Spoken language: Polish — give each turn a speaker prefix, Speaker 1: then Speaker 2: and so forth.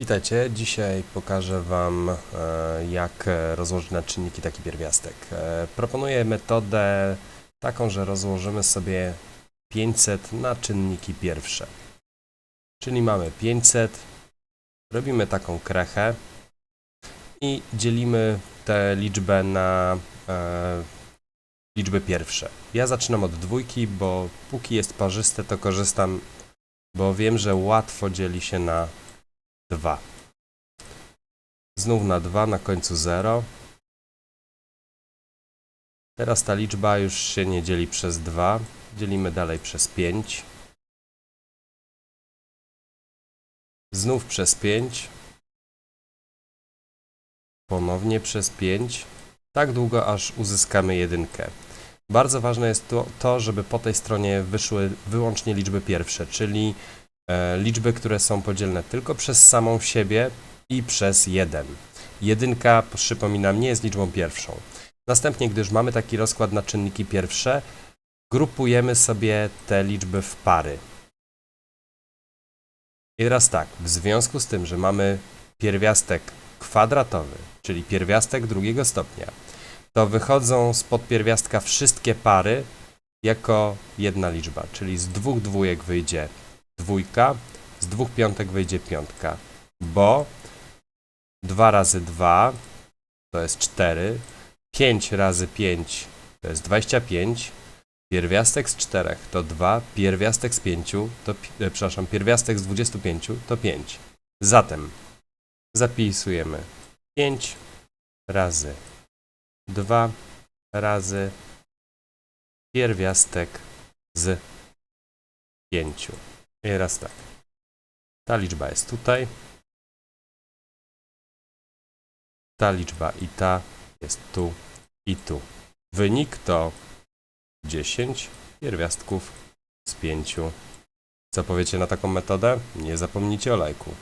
Speaker 1: Witajcie, dzisiaj pokażę Wam e, jak e, rozłożyć na czynniki taki pierwiastek. E, Proponuję metodę taką, że rozłożymy sobie 500 na czynniki pierwsze. Czyli mamy 500, robimy taką krechę i dzielimy tę liczbę na liczby pierwsze. Ja zaczynam od dwójki, bo póki jest parzyste, to korzystam, bo wiem, że łatwo dzieli się na 2. Znów na 2, na końcu 0. Teraz ta liczba już się nie dzieli przez 2. Dzielimy dalej przez 5. Znów przez 5. Ponownie przez 5. Tak długo, aż uzyskamy jedynkę. Bardzo ważne jest to, to żeby po tej stronie wyszły wyłącznie liczby pierwsze, czyli liczby, które są podzielne tylko przez samą siebie i przez 1. Jedynka, przypominam, nie jest liczbą pierwszą. Następnie, gdy już mamy taki rozkład na czynniki pierwsze, grupujemy sobie te liczby w pary. I teraz tak, w związku z tym, że mamy pierwiastek kwadratowy, czyli pierwiastek drugiego stopnia, to wychodzą spod pierwiastka wszystkie pary jako jedna liczba, czyli z dwóch dwójek wyjdzie dwójka, z dwóch piątek wyjdzie piątka, bo 2 razy 2 to jest 4, 5 razy 5 to jest 25, pierwiastek z 4 to 2, pierwiastek z 5 to, e, przepraszam, pierwiastek z 25 to 5. Zatem zapisujemy 5 razy 2 razy pierwiastek z 5. I raz tak. Ta liczba jest tutaj. Ta liczba i ta jest tu i tu. Wynik to 10 pierwiastków z 5. Co powiecie na taką metodę? Nie zapomnijcie o lajku.